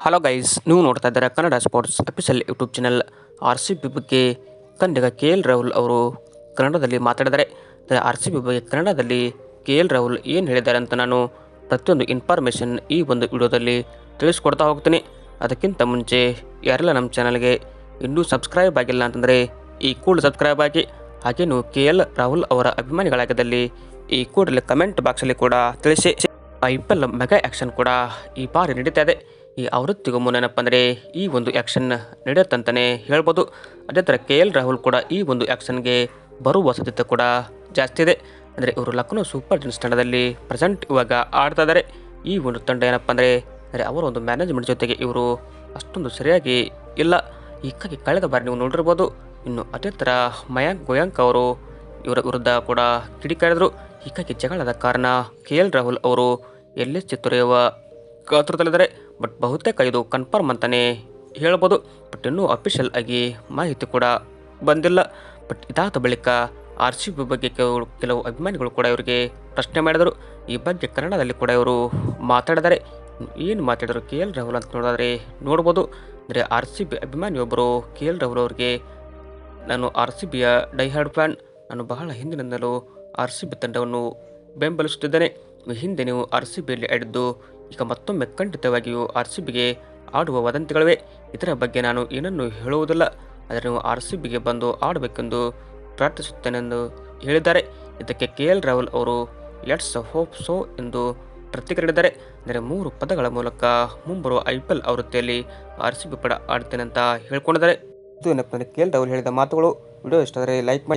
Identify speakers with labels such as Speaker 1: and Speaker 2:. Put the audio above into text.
Speaker 1: Hello guys ನೀವು ನೋಡ್ತಾ ಇದ್ದಾರೆ Kannada sports official YouTube channel R C B ಬಗ್ಗೆ. ಕನ್ನಡಿಗ ಕೆ ಎಲ್ ರಾಹುಲ್ ಅವರು ಕನ್ನಡದಲ್ಲಿ ಮಾತಾಡಿದ್ದಾರೆ. ಆರ್ ಸಿ ಬಿ ಬಗ್ಗೆ ಕನ್ನಡದಲ್ಲಿ ಕೆ ಎಲ್ ರಾಹುಲ್ ಏನು ಹೇಳಿದ್ದಾರೆ ಅಂತ ನಾನು ಪ್ರತಿಯೊಂದು ಇನ್ಫಾರ್ಮೇಷನ್ ಈ ಒಂದು ವಿಡಿಯೋದಲ್ಲಿ ತಿಳಿಸ್ಕೊಡ್ತಾ ಹೋಗ್ತೀನಿ. ಅದಕ್ಕಿಂತ ಮುಂಚೆ ಯಾರೆಲ್ಲ ನಮ್ಮ ಚಾನಲ್ಗೆ ಇನ್ನೂ ಸಬ್ಸ್ಕ್ರೈಬ್ ಆಗಿಲ್ಲ ಅಂತಂದರೆ ಈ ಕೂಡ ಸಬ್ಸ್ಕ್ರೈಬ್ ಆಗಿ. ಹಾಗೇನು ಕೆ ಎಲ್ ರಾಹುಲ್ ಅವರ ಅಭಿಮಾನಿಗಳಾಗಿದ್ದಲ್ಲಿ ಈ ಕೂಡಲೇ ಕಮೆಂಟ್ ಬಾಕ್ಸಲ್ಲಿ ಕೂಡ ತಿಳಿಸಿ. I P L mega action ಕೂಡ ಈ ಬಾರಿ ನಡೀತಾ ಇದೆ. ಈ ಆವೃತ್ತಿಗೂ ಮುನ್ನೇನಪ್ಪ ಅಂದರೆ ಈ ಒಂದು ಆ್ಯಕ್ಷನ್ ನಡೆಯುತ್ತಂತಲೇ ಹೇಳ್ಬೋದು. ಅದೇ ಥರ ಕೆ ಎಲ್ ರಾಹುಲ್ ಕೂಡ ಈ ಒಂದು ಆ್ಯಕ್ಷನ್ಗೆ ಬರುವ ಸಾಧ್ಯತೆ ಕೂಡ ಜಾಸ್ತಿ ಇದೆ. ಅಂದರೆ ಇವರು ಲಕ್ನೋ ಸೂಪರ್ ಜಿನ್ಸ್ ತಂಡದಲ್ಲಿ ಪ್ರೆಸೆಂಟ್ ಇವಾಗ ಆಡ್ತಾ ಇದ್ದಾರೆ ಈ ಒಂದು ತಂಡ ಏನಪ್ಪ ಅಂದರೆ ಅಂದರೆ ಅವರ ಒಂದು ಮ್ಯಾನೇಜ್ಮೆಂಟ್ ಜೊತೆಗೆ ಇವರು ಅಷ್ಟೊಂದು ಸರಿಯಾಗಿ ಇಲ್ಲ. ಹೀಗಾಗಿ ಕಳೆದ ಬಾರಿ ನೀವು ನೋಡಿರ್ಬೋದು, ಇನ್ನು ಅದೇ ಥರ ಮಯಾಂಕ್ ಗೋಯಾಂಕ್ ಅವರು ಇವರ ವಿರುದ್ಧ ಕೂಡ ಕಿಡಿಕಾರಿದ್ರು. ಹೀಗಾಗಿ ಜಗಳದ ಕಾರಣ ಕೆ ಎಲ್ ರಾಹುಲ್ ಅವರು ಎಲ್ ಎಸ್ ತೊರೆಯುವ ಗಾತ್ರದಲ್ಲಿದ್ದಾರೆ. ಬಟ್ ಬಹುತೇಕ ಇದು ಕನ್ಫರ್ಮ್ ಅಂತಲೇ ಹೇಳ್ಬೋದು. ಬಟ್ ಇನ್ನೂ ಅಫಿಷಿಯಲ್ ಆಗಿ ಮಾಹಿತಿ ಕೂಡ ಬಂದಿಲ್ಲ. ಬಟ್ ಇದಾದ ಬಳಿಕ ಆರ್ ಸಿ ಬಿ ಬಗ್ಗೆ ಕೆಲವು ಕೆಲವು ಅಭಿಮಾನಿಗಳು ಕೂಡ ಇವರಿಗೆ ಪ್ರಶ್ನೆ ಮಾಡಿದರು. ಈ ಬಗ್ಗೆ ಕನ್ನಡದಲ್ಲಿ ಕೂಡ ಇವರು ಮಾತಾಡಿದ್ದಾರೆ. ಏನು ಮಾತಾಡಿದರು ಕೆ ಎಲ್ ರಾಹುಲ್ ಅಂತ ನೋಡಿದ್ರೆ ನೋಡ್ಬೋದು. ಅಂದರೆ ಆರ್ ಸಿ ಬಿ ಅಭಿಮಾನಿಯೊಬ್ಬರು ಕೆ ಎಲ್ ರಾಹುಲ್ ಅವರಿಗೆ, ನಾನು ಆರ್ ಸಿ ಬಿಯ ಡೈಹಾರ್ಡ್ ಫ್ಯಾನ್ ನಾನು ಬಹಳ ಹಿಂದಿನಿಂದಲೂ ಆರ್ ಸಿ ಬಿ ತಂಡವನ್ನು ಬೆಂಬಲಿಸುತ್ತಿದ್ದೇನೆ. ಹಿಂದೆ ನೀವು ಆರ್ ಸಿ ಬಿಯಲ್ಲಿ ಆಡಿದ್ದು ಈಗ ಮತ್ತೊಮ್ಮೆ ಖಂಡಿತವಾಗಿಯೂ ಆರ್ ಸಿ ಬಿಗೆ ಆಡುವ ವದಂತಿಗಳಿವೆ. ಇದರ ಬಗ್ಗೆ ನಾನು ಏನನ್ನು ಹೇಳುವುದಿಲ್ಲ. ಆದರೆ ನೀವು ಆರ್ ಸಿ ಬಿಗೆ ಬಂದು ಆಡಬೇಕೆಂದು ಪ್ರಾರ್ಥಿಸುತ್ತೇನೆಂದು ಹೇಳಿದ್ದಾರೆ. ಇದಕ್ಕೆ ಕೆ ಎಲ್ ರಾಹುಲ್ ಅವರು, ಲೆಟ್ಸ್ ಹೋಪ್ ಸೋ ಎಂದು ಪ್ರತಿಕ್ರಿಯಿಸಿದ್ದಾರೆ. ಅಂದರೆ ಮೂರು ಪದಗಳ ಮೂಲಕ ಮುಂಬರುವ ಐ ಪಿ ಎಲ್ ಆವೃತ್ತಿಯಲ್ಲಿ ಆರ್ ಸಿ ಬಿ ಪಡ ಆಡ್ತೇನೆ ಅಂತ ಹೇಳ್ಕೊಂಡಿದ್ದಾರೆ. ಇದು ಅಂದರೆ ಕೆ ಎಲ್ ರಾಹುಲ್ ಹೇಳಿದ ಮಾತುಗಳು. ವಿಡಿಯೋ ಇಷ್ಟ ಆದರೆ ಲೈಕ್ ಮಾಡಿ.